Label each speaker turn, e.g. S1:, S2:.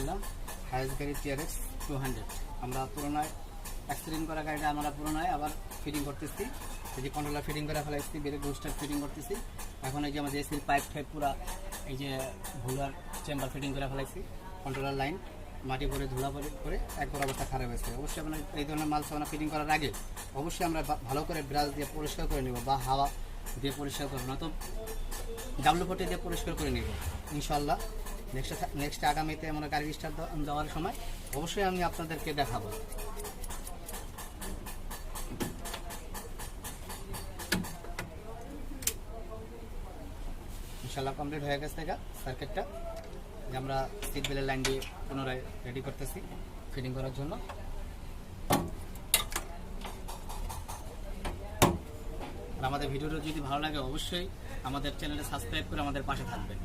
S1: দিলাম হায়েস্ট গাড়ি TRX two hundred আমরা পুরোনায় অ্যাক্সিডেন্ট করা গাড়িটা আমরা পুরোনায় আবার ফিটিং করতেছি। এই যে কন্ট্রোলার ফিটিং করে ফেলাইছি, ব্রেক বুস্টার ফিটিং করতেছি। এখন এই যে আমাদের এসির পাইপ টাইপ পুরা এই যে ভুলার চেম্বার ফিটিং করে ফেলাইছি কন্ট্রোলার লাইন মাটি করে ধুলা করে করে একবার অবস্থা খারাপ হয়েছে। অবশ্যই আপনার এই ধরনের মাল সামানা ফিটিং করার আগে অবশ্যই আমরা ভালো করে ব্রাশ দিয়ে পরিষ্কার করে নেব বা হাওয়া দিয়ে পরিষ্কার করব না তো ডাব্লু পটি দিয়ে পরিষ্কার করে নিব। ইনশাল্লাহ নেক্সট নেক্সট আগামীতে আমরা গাড়ি স্টার্ট দেওয়ার সময় অবশ্যই আমি আপনাদেরকে দেখাবো। ইনশাল্লাহ কমপ্লিট হয়ে গেছে থেকে সার্কিটটা যে আমরা সিট বেলের লাইন দিয়ে পুনরায় রেডি করতেছি ফিটিং করার জন্য। আর আমাদের ভিডিওটা যদি ভালো লাগে অবশ্যই আমাদের চ্যানেলে সাবস্ক্রাইব করে আমাদের পাশে থাকবেন।